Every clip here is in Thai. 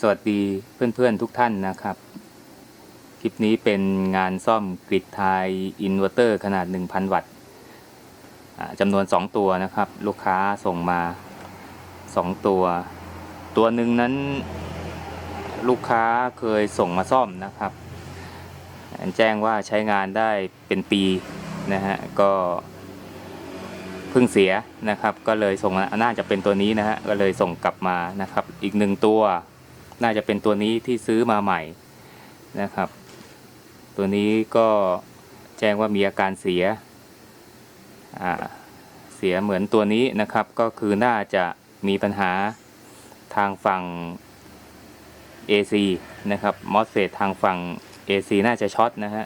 สวัสดีเพื่อนๆทุกท่านนะครับ คลิปนี้เป็นงานซ่อมกริดไทยอินเวอร์เตอร์ขนาด 1,000 วัตต์จำนวน 2 ตัวนะครับ ลูกค้าส่งมา 2 ตัว ตัวหนึ่งนั้นลูกค้าเคยส่งมาซ่อมนะครับ แจ้งว่าใช้งานได้เป็นปีนะฮะก็เพิ่งเสียนะครับ ก็เลยส่งน่าจะเป็นตัวนี้นะฮะก็เลยส่งกลับมานะครับ อีกหนึ่งตัว น่าจะเป็นตัวนี้ที่ซื้อมาใหม่นะครับ ตัวนี้ก็แจ้งว่ามีอาการเสียเสียเหมือนตัวนี้นะครับก็คือน่าจะมีปัญหาทางฝั่ง AC นะครับมอสเฟตทางฝั่ง AC น่าจะช็อตนะฮะ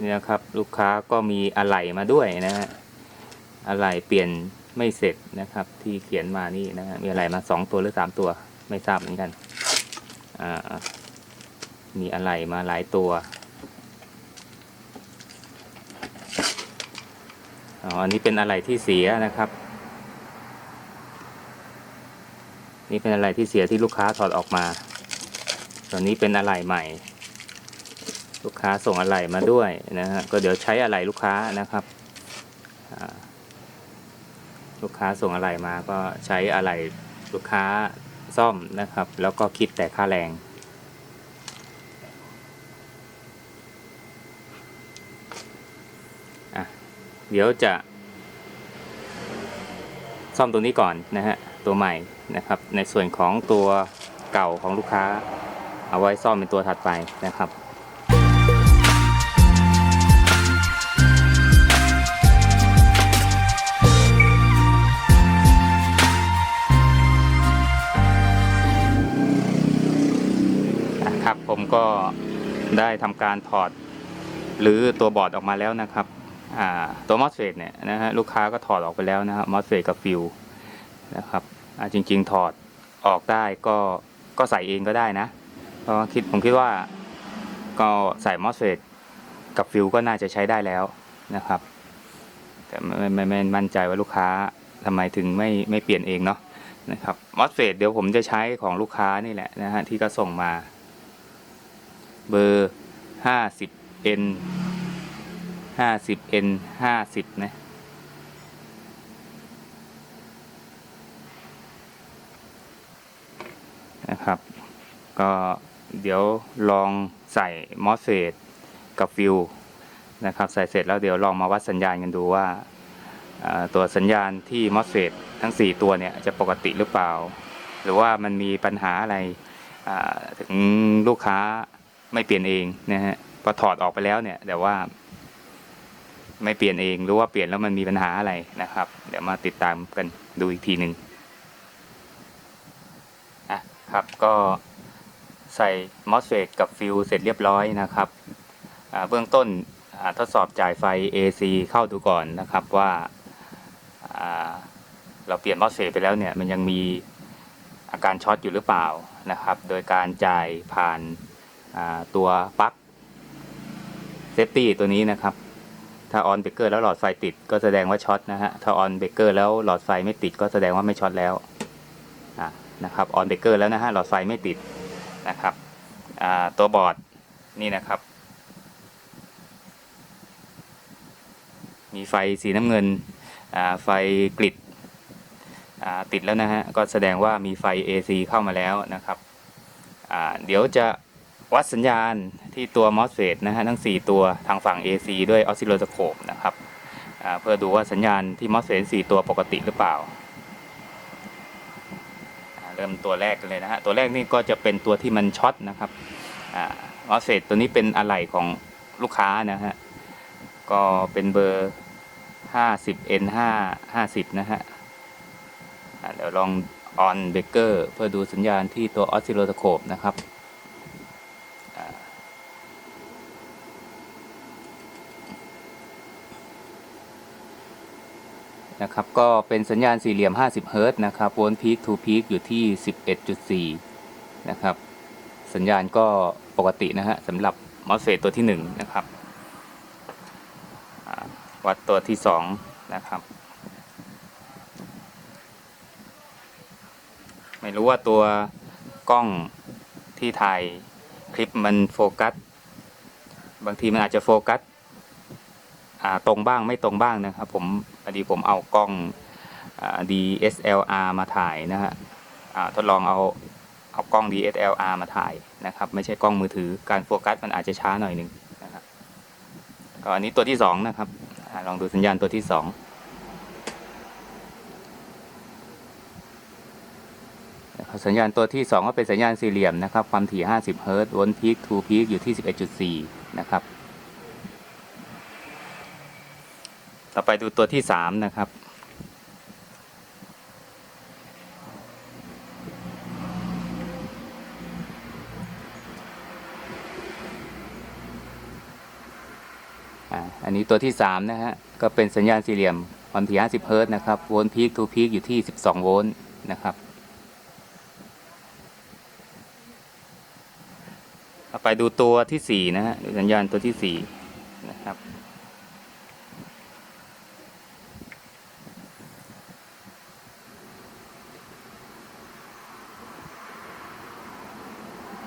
นี่นะครับลูกค้าก็มีอะไหล่มาด้วยนะฮะอะไหล่เปลี่ยน ไม่เสร็จนะครับ ที่เขียนมานี่นะฮะมีอะไหล่มาสองตัวหรือสามตัวไม่ทราบเหมือนกันอ่ามีอะไหล่มาหลายตัวอ๋ออันนี้เป็นอะไหล่ที่เสียนะครับ นี่เป็นอะไรที่เสียที่ลูกค้าถอดออกมาส่วนนี้เป็นอะไหล่ใหม่ ลูกค้าส่งอะไหล่มาด้วยนะฮะก็เดี๋ยวใช้อะไหล่ลูกค้านะครับ ลูกค้าส่งอะไหล่มาก็ใช้อะไหล่ลูกค้าซ่อมนะครับ แล้วก็คิดแต่ค่าแรงอะเดี๋ยวจะ ซ่อมตัวนี้ก่อนนะฮะ ตัวใหม่นะครับ ในส่วนของตัวเก่าของลูกค้า เอาไว้ซ่อมเป็นตัวถัดไปนะครับ ก็ได้ทำการถอดหรือตัวบอร์ดออกมาแล้วนะครับตัวมอสเฟตเนี่ยนะฮะลูกค้าก็ถอดออกไปแล้วนะครับมอสเฟตกับฟิวนะครับจริง ๆ ถอดออกได้ก็ก็ใส่เองก็ได้นะเพราะว่าคิดผมคิดว่าก็ใส่มอสเฟตกับฟิวก็น่าจะใช้ได้แล้วนะครับ แต่ไม่ไม่ไม่ไม่มั่นใจว่าลูกค้าทำไมถึงไม่ไม่เปลี่ยนเองเนาะนะครับมอสเฟตเดี๋ยวผมจะใช้ของลูกค้านี่แหละนะฮะที่ก็ส่งมา เบอร์ห้าสิบ N ห้าสิบ N ห้าสิบนะ นะครับ ก็เดี๋ยวลองใส่มอสเฟตกับฟิวนะครับ ใส่เสร็จแล้วเดี๋ยวลองมาวัดสัญญาณกันดูว่าตัวสัญญาณที่มอสเฟตทั้ง 4 ตัวเนี่ยจะปกติหรือเปล่า หรือว่ามันมีปัญหาอะไรถึงลูกค้า ไม่เปลี่ยนเองนะฮะพอถอดออกไปแล้วเนี่ยแต่ว่าไม่เปลี่ยนเองหรือว่าเปลี่ยนแล้วมันมีปัญหาอะไรนะครับ เดี๋ยวมาติดตามกันดูอีกทีหนึ่งอะครับก็ใส่มอสเฟตกับฟิวเสร็จเรียบร้อยนะครับเบื้องต้นทดสอบจ่ายไฟ AC เข้าดูก่อนนะครับว่าเราเปลี่ยนมอสเฟตไปแล้วเนี่ยมันยังมีอาการช็อตอยู่หรือเปล่านะครับ โดยการจ่ายผ่าน ตัวปลั๊กเซฟตี้ตัวนี้นะครับ ถ้าออนเบรกเกอร์แล้วหลอดไฟติดก็แสดงว่าช็อตนะฮะ ถ้าออนเบรกเกอร์แล้วหลอดไฟไม่ติดก็แสดงว่าไม่ช็อตแล้วนะครับ ออนเบรกเกอร์แล้วนะฮะ หลอดไฟไม่ติดนะครับตัวบอร์ดนี่นะครับ มีไฟสีน้ำเงินไฟกริดติดแล้วนะฮะ ก็แสดงว่ามีไฟ AC เข้ามาแล้วนะครับ เดี๋ยวจะ วัดสัญญาณที่ตัว MOSFET นะฮะทั้ง 4 ตัวทางฝั่ง AC ด้วย oscilloscope นะครับเพื่อดูว่าสัญญาณที่ MOSFET 4ตัวปกติหรือเปล่า เริ่มตัวแรกกันเลยนะฮะตัวแรกนี่ก็จะเป็นตัวที่มันช็อตนะครับมอ่า MOSFET ตัวนี้เป็นอะไหล่ของลูกค้านะฮะก็เป็นเบอร์ 50N5 50 นะฮะเดี๋ยวลอง on breaker เพื่อดูสัญญาณที่ตัว oscilloscope นะครับ นะครับก็เป็นสัญญาณสี่เหลี่ยม 50 เฮิรตซ์นะครับโวลต์พีคทูพีคอยู่ที่ 11.4 นะครับ สัญญาณก็ปกตินะฮะสำหรับมอสเฟตตัวที่ 1 นะครับวัดตัวที่ 2 นะครับ ไม่รู้ว่าตัวกล้องที่ถ่ายคลิปมันโฟกัส บางทีมันอาจจะโฟกัส ตรงบ้างไม่ตรงบ้างนะครับ ผมพอดีผมเอากล้องอ DSLR มาถ่ายนะฮะทดลองเอาเอากล้อง DSLR มาถ่ายนะครับ ไม่ใช่กล้องมือถือการโฟกัสมันอาจจะช้าหน่อยหนึงนะครับก็อันนี้ตัวที่สองนะครับอลองดูสัญญาณตัวที่สองสัญญาณตัวที่ 2 ก็เป็นสัญญาณสี่เหลี่ยมนะครับ ความถี่ 50 เฮิรตซ์วนพีคทูพีคอยู่ที่ 11.4 นะครับ ต่อไปดูตัวที่3นะครับอ่าอันนี้ตัวที่3นะฮะ ก็เป็นสัญญาณสี่เหลี่ยมความถี่50เฮิรต์นะครับ โวนพีคทูพีคอยู่ที่ 12 โวลต์นะครับไปดูตัวที่สี่นะฮะดูสัญญาณตัวที่สี่นะครับ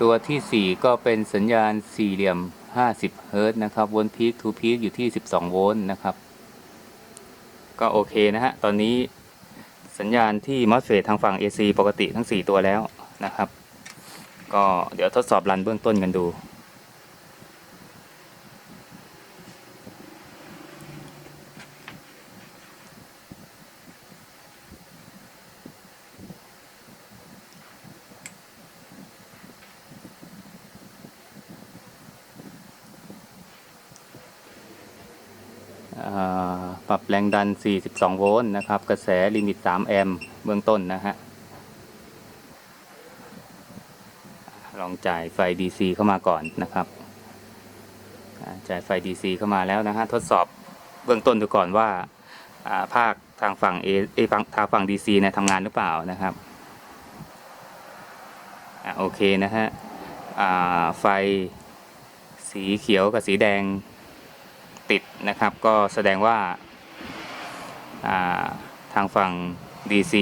ตัวที่สี่ก็เป็นสัญญาณสี่เหลี่ยม 50 เฮิร์ตนะครับวนพีคทูพีคอยู่ที่ 12 โวลต์นะครับ ก็โอเคนะฮะ ตอนนี้สัญญาณที่มอสเฟตทางฝั่ง AC ปกติทั้ง 4 ตัวแล้วนะครับ ก็เดี๋ยวทดสอบรันเบื้องต้นกันดู อ่าปรับ แรงดัน 42 โวลต์นะครับ กระแสลิมิต 3 แอมป์เบื้องต้นนะฮะ ลองจ่ายไฟ DC เข้ามาก่อนนะครับ จ่ายไฟ DC เข้ามาแล้วนะฮะ ทดสอบเบื้องต้นดูก่อนว่าอ่าภาคทางฝั่ง A เอยฝั่งทางฝั่ง DC เนี่ยทำงานหรือเปล่านะครับอโอเคนะฮะไฟสีเขียวกับสีแดงติดนะครับ ก็แสดงว่า ทางฝั่ง DC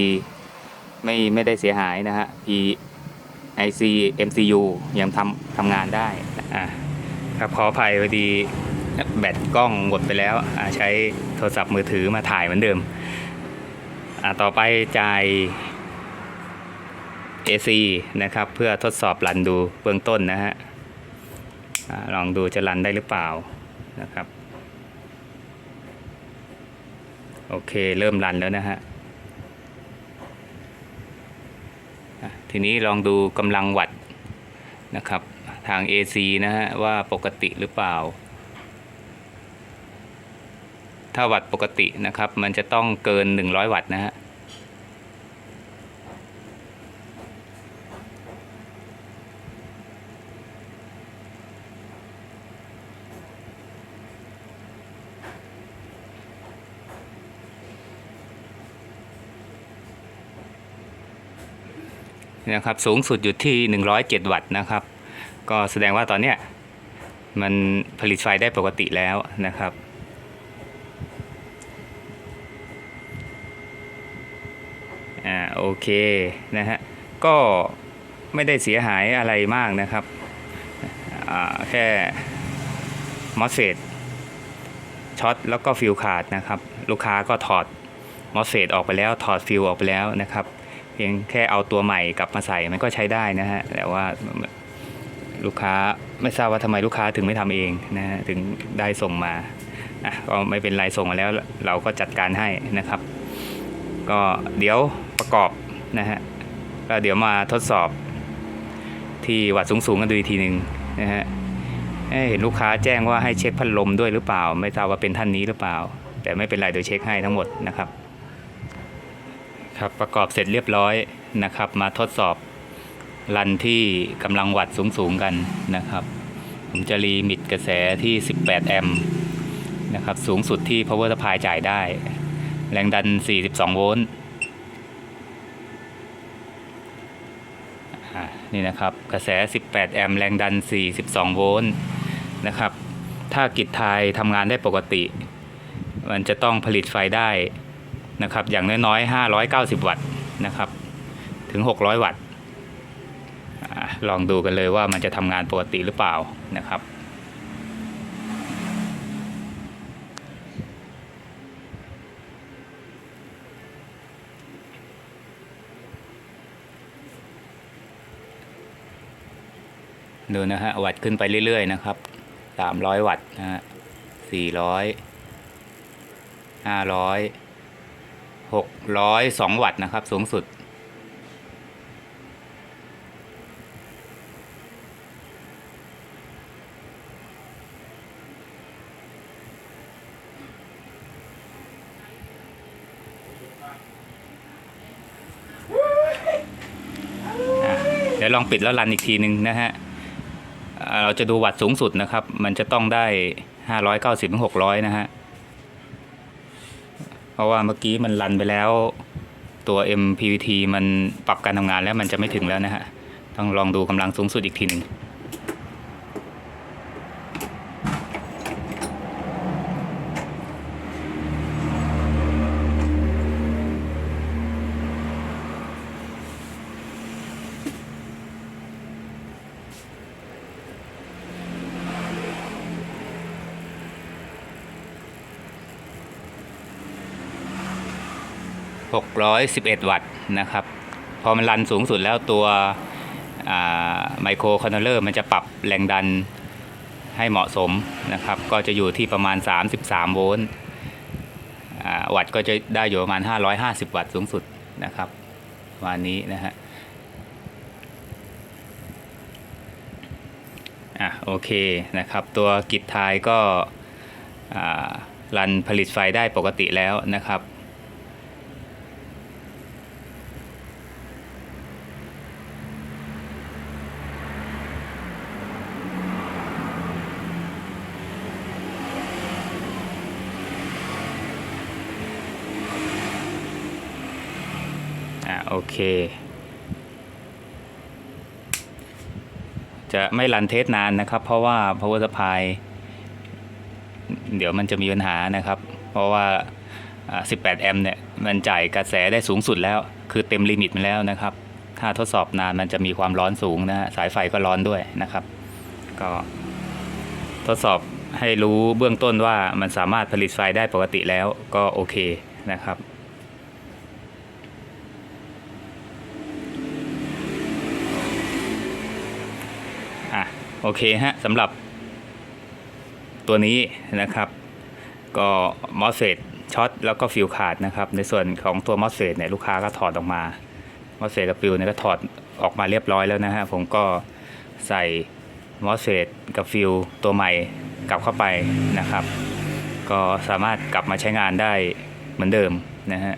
ไม่ไม่ได้เสียหายนะฮะ P IC MCU ยังทำทำงานได้อ่าครับขออภัยพอดีแบตกล้องหมดไปแล้วใช้โทรศัพท์มือถือมาถ่ายเหมือนเดิม ต่อไปจ่าย AC นะครับ เพื่อทดสอบรันดูเบื้องต้นนะฮะลองดูจะรันได้หรือเปล่านะครับ โอเคเริ่มรันแล้วนะฮะทีนี้ลองดูกำลังวัดนะครับ ทาง AC นะฮะ ว่าปกติหรือเปล่า ถ้าวัดปกตินะครับ มันจะต้องเกิน 100 วัตต์นะฮะ นะครับ สูงสุดอยู่ที่ 107 วัตต์นะครับ ก็แสดงว่าตอนเนี้ยมันผลิตไฟได้ปกติแล้วนะครับอ่าโอเคนะฮะก็ไม่ได้เสียหายอะไรมากนะครับอ่าแค่มอสเฟตช็อตแล้วก็ฟิวขาดนะครับ ลูกค้าก็ถอดมอสเฟตออกไปแล้วถอดฟิวออกไปแล้วนะครับ พียงแค่เอาตัวใหม่กลับมาใส่มันก็ใช้ได้นะฮะแต่ว่าลูกค้าไม่ทราบว่าทำไมลูกค้าถึงไม่ทำเองนะฮะถึงได้ส่งมาอะก็ไม่เป็นไรส่งมาแล้วเราก็จัดการให้นะครับ ก็เดี๋ยวประกอบนะฮะก็เดี๋ยวมาทดสอบที่วัดสูงๆกันดูอีกทีหนึ่งนะฮะเห็นลูกค้าแจ้งว่าให้เช็คพัดลมด้วยหรือเปล่า ไม่ทราบว่าเป็นท่านนี้หรือเปล่า แต่ไม่เป็นไรเดี๋ยวเช็คให้ทั้งหมดนะครับ ครับประกอบเสร็จเรียบร้อยนะครับ มาทดสอบรันที่กำลังวัดสูงๆกันนะครับ ผมจะรีมิตกระแสที่ 18 แอมป์นะครับ สูงสุดที่ power supply จ่ายได้ แรงดัน 42 โวลต์นี่นะครับ กระแส 18 แอมป์แรงดัน 42 โวลต์นะครับ ถ้ากิจทายทำงานได้ปกติ มันจะต้องผลิตไฟได้ นะครับ อย่างน้อยๆ 590 วัตต์นะครับ ถึง 600 วัตต์ลองดูกันเลยว่ามันจะทำงานปกติหรือเปล่านะครับดูนะฮะ วัตต์ขึ้นไปเรื่อย ๆ นะครับ 300 วัตต์นะฮะ400 500 602 วัตต์นะครับ สูงสุด เดี๋ยวลองปิดแล้วรันอีกทีหนึ่งนะฮะ เราจะดูวัตต์สูงสุดนะครับ มันจะต้องได้ 590ถึง600 นะฮะ เพราะว่าเมื่อกี้มันรันไปแล้วตัว MPVT มันปรับการทำงานแล้วมันจะไม่ถึงแล้วนะฮะ ต้องลองดูกำลังสูงสุดอีกทีหนึ่ง 611 วัตต์นะครับ พอมันรันสูงสุดแล้วตัวไมโครคอนโทรลเลอร์มันจะปรับแรงดันให้เหมาะสมนะครับ ก็จะอยู่ที่ประมาณ 33 โวลต์วัตต์ก็จะได้อยู่ประมาณ 550 วัตต์สูงสุดนะครับประมาณนี้นะฮะอะโอเคนะครับ ตัวกิจทายก็รันผลิตไฟได้ปกติแล้วนะครับ เค จะไม่รันเทสนานนะครับ เพราะว่า power supply เดี๋ยวมันจะมีปัญหานะครับ เพราะว่า 18 แอมป์เนี่ย มันจ่ายกระแสได้สูงสุดแล้ว คือเต็มลิมิตมันแล้วนะครับ ถ้าทดสอบนานมันจะมีความร้อนสูงนะสายไฟก็ร้อนด้วยนะครับ ก็ทดสอบให้รู้เบื้องต้นว่ามันสามารถผลิตไฟได้ปกติแล้วก็โอเคนะครับ อะ โอเคฮะสำหรับตัวนี้นะครับ ก็มอสเฟตช็อตแล้วก็ฟิลขาดนะครับ ในส่วนของตัวมอสเฟตเนี่ยลูกค้าก็ถอดออกมามอสเฟตกับฟิลเนี่ยก็ถอดออกมาเรียบร้อยแล้วนะฮะผมก็ใส่มอสเฟตกับฟิลตัวใหม่กลับเข้าไปนะครับ ก็สามารถกลับมาใช้งานได้เหมือนเดิมนะฮะ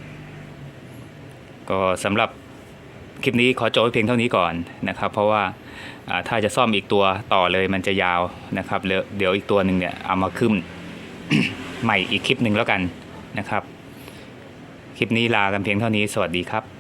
ก็สำหรับคลิปนี้ขอจบเพียงเท่านี้ก่อนนะครับ เพราะว่า ถ้าจะซ่อมอีกตัวต่อเลยมันจะยาวนะครับเดี๋ยวอีกตัวหนึ่งเนี่ยเอามาขึ้นใหม่อีกคลิปหนึ่งแล้วกันนะครับ คลิปนี้ลากันเพียงเท่านี้สวัสดีครับ